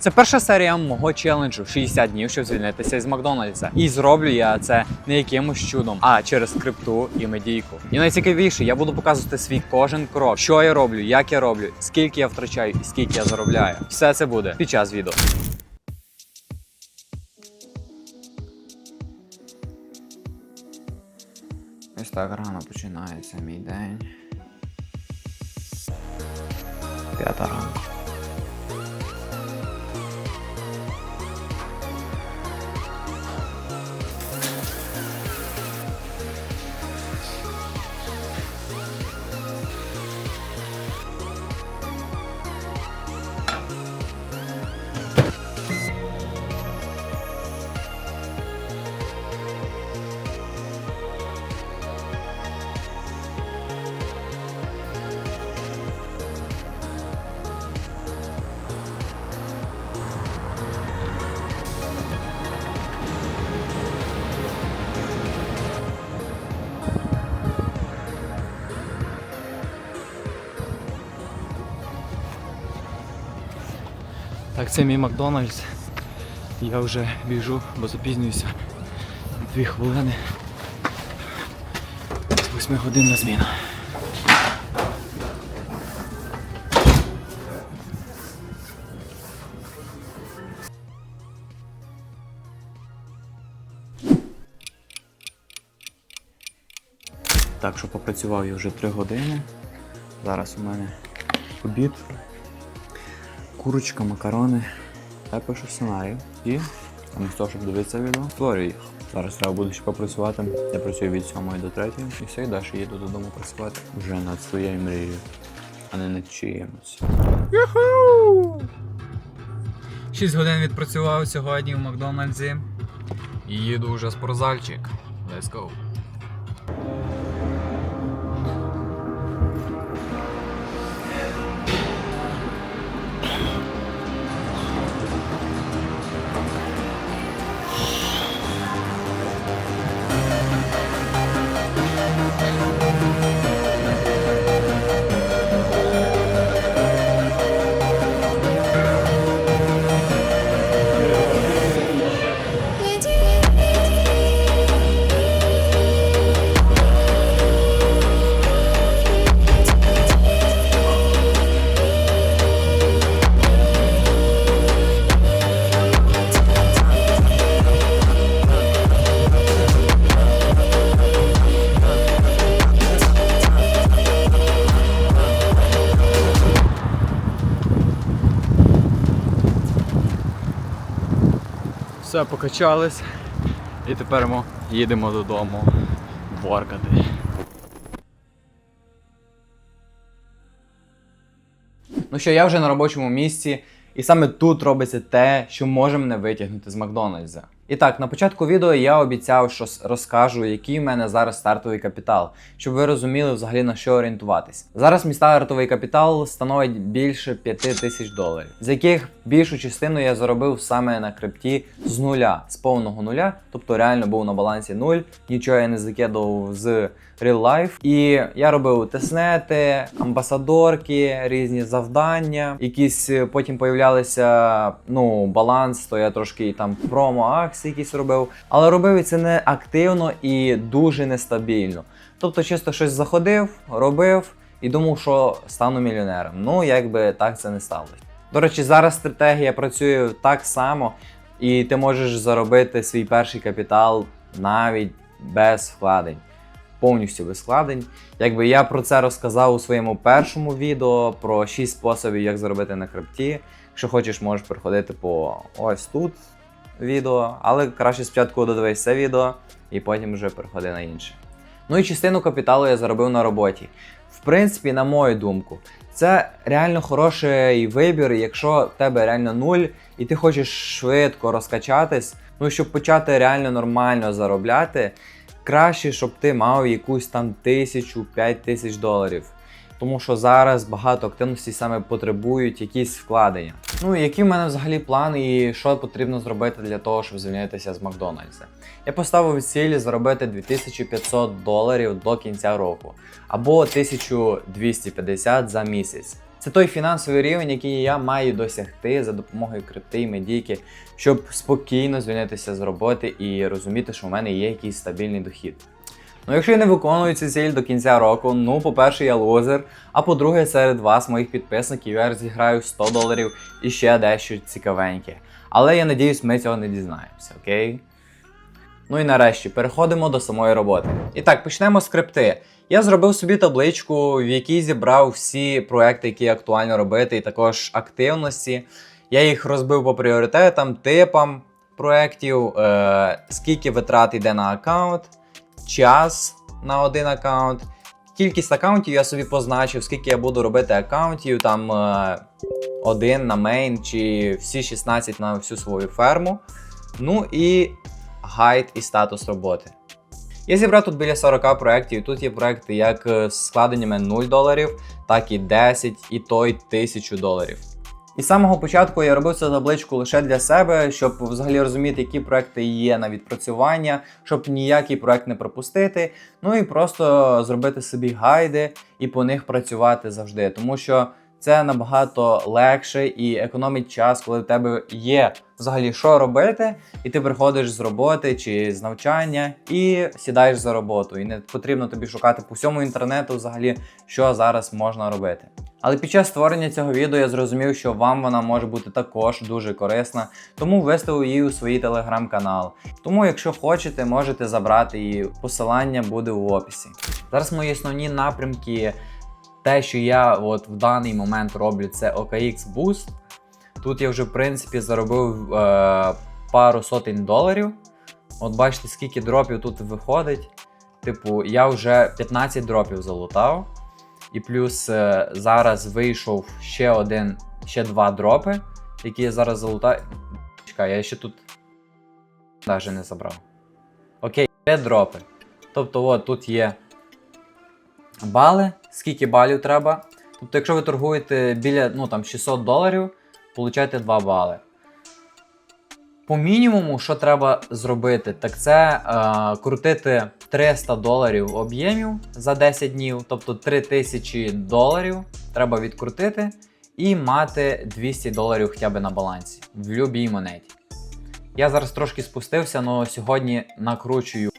Це перша серія мого челенджу 60 днів, щоб звільнитися із Макдональдса. І зроблю я це не якимось чудом, а через скрипту і медійку. І найцікавіше, я буду показувати свій кожен крок, що я роблю, як я роблю, скільки я втрачаю і скільки я заробляю. Все це буде під час відео. Ось так рано починається мій день. П'ята ранку. Так, це мій Макдональдс. Я вже біжу, бо запізнююся. Дві хвилини. Восьми годинна зміна. Так що попрацював я вже три години. Зараз у мене обід курочка, макарони. Я пишу сценарій і замість того, щоб дивитися відео, створюю їх. Зараз треба буде ще попрацювати. Я працюю від 7 до 3 і все, і далі їду додому працювати. Вже над своєю мрією, а не над чиємось. Юху! 6 годин відпрацював сьогодні в Макдональдсі. І їду вже спортзальчик. Let's go. Все, покачались. І тепер ми їдемо додому воркати. Ну що, я вже на робочому місці, і саме тут робиться те, що може мене витягнути з Макдональдса. І так, на початку відео я обіцяв, що розкажу, який в мене зараз стартовий капітал, щоб ви розуміли взагалі на що орієнтуватись. Зараз мій стартовий капітал становить більше 5 тисяч доларів, з яких більшу частину я заробив саме на крипті з нуля, з повного нуля, тобто реально був на балансі нуль, нічого я не закидував з real life. І я робив теснети, амбасадорки, різні завдання. Якісь е, потім появлялися ну, баланс, то я трошки там промо акції якісь робив. Але робив це не активно і дуже нестабільно. Тобто, чисто щось заходив, робив і думав, що стану мільйонером. Ну, якби так це не сталося. До речі, зараз стратегія працює так само, і ти можеш заробити свій перший капітал навіть без вкладень повністю без складень. Якби я про це розказав у своєму першому відео про 6 способів, як заробити на крипті. Якщо хочеш, можеш переходити по ось тут відео, але краще спочатку додивись це відео і потім вже переходи на інше. Ну і частину капіталу я заробив на роботі. В принципі, на мою думку, це реально хороший вибір, якщо в тебе реально нуль, і ти хочеш швидко розкачатись, ну щоб почати реально нормально заробляти, краще, щоб ти мав якусь там тисячу, п'ять тисяч доларів. Тому що зараз багато активностей саме потребують якісь вкладення. Ну і які в мене взагалі плани і що потрібно зробити для того, щоб звільнитися з Макдональдса? Я поставив ціль заробити 2500 доларів до кінця року або 1250 за місяць. Це той фінансовий рівень, який я маю досягти за допомогою крипти і медійки, щоб спокійно звільнитися з роботи і розуміти, що в мене є якийсь стабільний дохід. Ну, якщо я не виконую цю ціль до кінця року, ну, по-перше, я лузер, а по-друге, серед вас, моїх підписників, я розіграю 100 доларів і ще дещо цікавеньке. Але я надіюсь, ми цього не дізнаємося, окей? Ну і нарешті переходимо до самої роботи. І так, почнемо з крипти. Я зробив собі табличку, в якій зібрав всі проекти, які актуально робити, і також активності. Я їх розбив по пріоритетам, типам проєктів, е, скільки витрат йде на аккаунт, час на один аккаунт. Кількість аккаунтів я собі позначив, скільки я буду робити аккаунтів, там е, один на мейн чи всі 16 на всю свою ферму. Ну і гайд і статус роботи. Я зібрав тут біля 40 проєктів. Тут є проекти як з складеннями 0 доларів, так і 10, і той 1000 доларів. І з самого початку я робив цю табличку лише для себе, щоб взагалі розуміти, які проекти є на відпрацювання, щоб ніякий проект не пропустити. Ну і просто зробити собі гайди і по них працювати завжди. Тому що це набагато легше і економить час, коли в тебе є взагалі що робити, і ти приходиш з роботи чи з навчання і сідаєш за роботу. І не потрібно тобі шукати по всьому інтернету, взагалі, що зараз можна робити. Але під час створення цього відео я зрозумів, що вам вона може бути також дуже корисна, тому виставив її у свій телеграм-канал. Тому, якщо хочете, можете забрати її. Посилання буде в описі. Зараз мої основні напрямки. Те, що я от в даний момент роблю, це OKX Boost. Тут я вже, в принципі, заробив е, пару сотень доларів. От бачите, скільки дропів тут виходить. Типу, я вже 15 дропів залутав. І плюс е, зараз вийшов ще один, ще два дропи, які я зараз залутаю. Чекай, я ще тут навіть не забрав. Окей, три дропи. Тобто, от тут є бали, скільки балів треба. Тобто, якщо ви торгуєте біля ну, там, 600 доларів, получаєте 2 бали. По мінімуму, що треба зробити, так це е, крутити 300 доларів об'ємів за 10 днів, тобто 3000 доларів треба відкрутити і мати 200 доларів хоча б на балансі в будь-якій монеті. Я зараз трошки спустився, але сьогодні накручую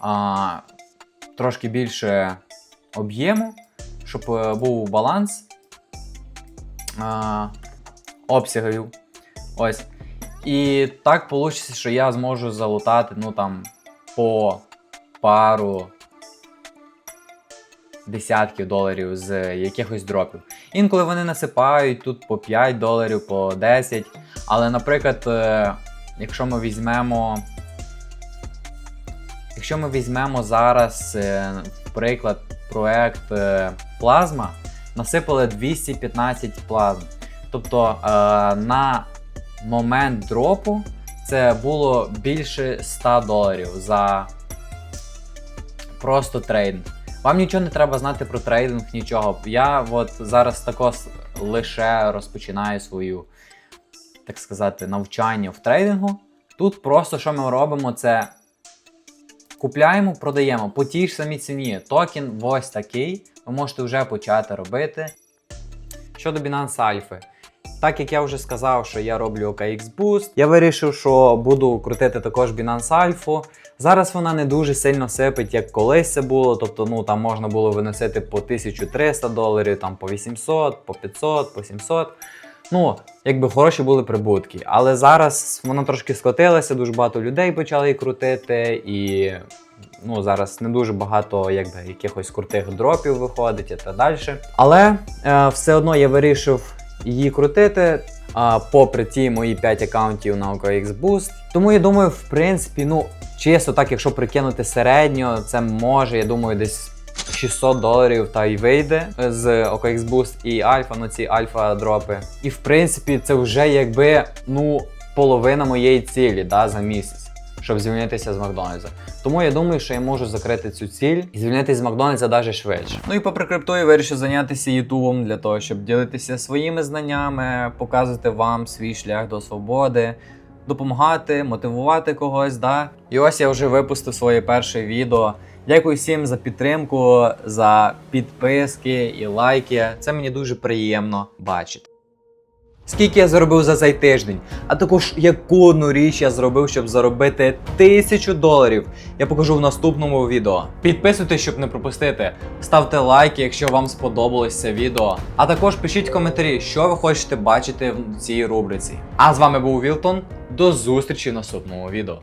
а, трошки більше об'єму, щоб е, був баланс а, обсягів. Ось. І так вийде, що я зможу залутати ну там по пару десятків доларів з якихось дропів. Інколи вони насипають тут по 5 доларів, по 10. Але, наприклад, е, якщо ми візьмемо. Якщо ми візьмемо зараз, е, приклад, проект е, Плазма, насипали 215 плазм. Тобто е, на момент дропу це було більше 100 доларів за просто трейдинг. Вам нічого не треба знати про трейдинг, нічого. Я от зараз також лише розпочинаю свою, так сказати, навчання в трейдингу. Тут просто що ми робимо, це купляємо, продаємо по тій ж самій ціні. Токен ось такий. Ви можете вже почати робити. Щодо Binance Alpha. Так як я вже сказав, що я роблю OKX Boost, я вирішив, що буду крутити також Binance Alpha. Зараз вона не дуже сильно сипить, як колись це було. Тобто, ну там можна було виносити по 1300 доларів, там по 800, по 500, по 700. Ну, якби хороші були прибутки. Але зараз вона трошки скотилася, дуже багато людей почали її крутити, і ну, зараз не дуже багато якби, якихось крутих дропів виходить і так далі. Але е, все одно я вирішив її крутити. А, попри ті мої 5 аккаунтів на OKX Boost. Тому я думаю, в принципі, ну, чисто так, якщо прикинути середньо, це може, я думаю, десь 600 доларів та й вийде з OKX Boost і Альфа, ну ці альфа дропи. І в принципі, це вже якби ну, половина моєї цілі да, за місяць. Щоб звільнитися з Макдональдса. Тому я думаю, що я можу закрити цю ціль і звільнитися з Макдональдса навіть швидше. Ну і попри крипту я вирішив зайнятися Ютубом для того, щоб ділитися своїми знаннями, показувати вам свій шлях до свободи, допомагати, мотивувати когось. Да? І ось я вже випустив своє перше відео, Дякую всім за підтримку, за підписки і лайки. Це мені дуже приємно бачити. Скільки я заробив за цей тиждень, а також яку одну річ я зробив, щоб заробити тисячу доларів. Я покажу в наступному відео. Підписуйтесь, щоб не пропустити. Ставте лайки, якщо вам сподобалось це відео. А також пишіть коментарі, що ви хочете бачити в цій рубриці. А з вами був Вілтон. До зустрічі в наступному відео.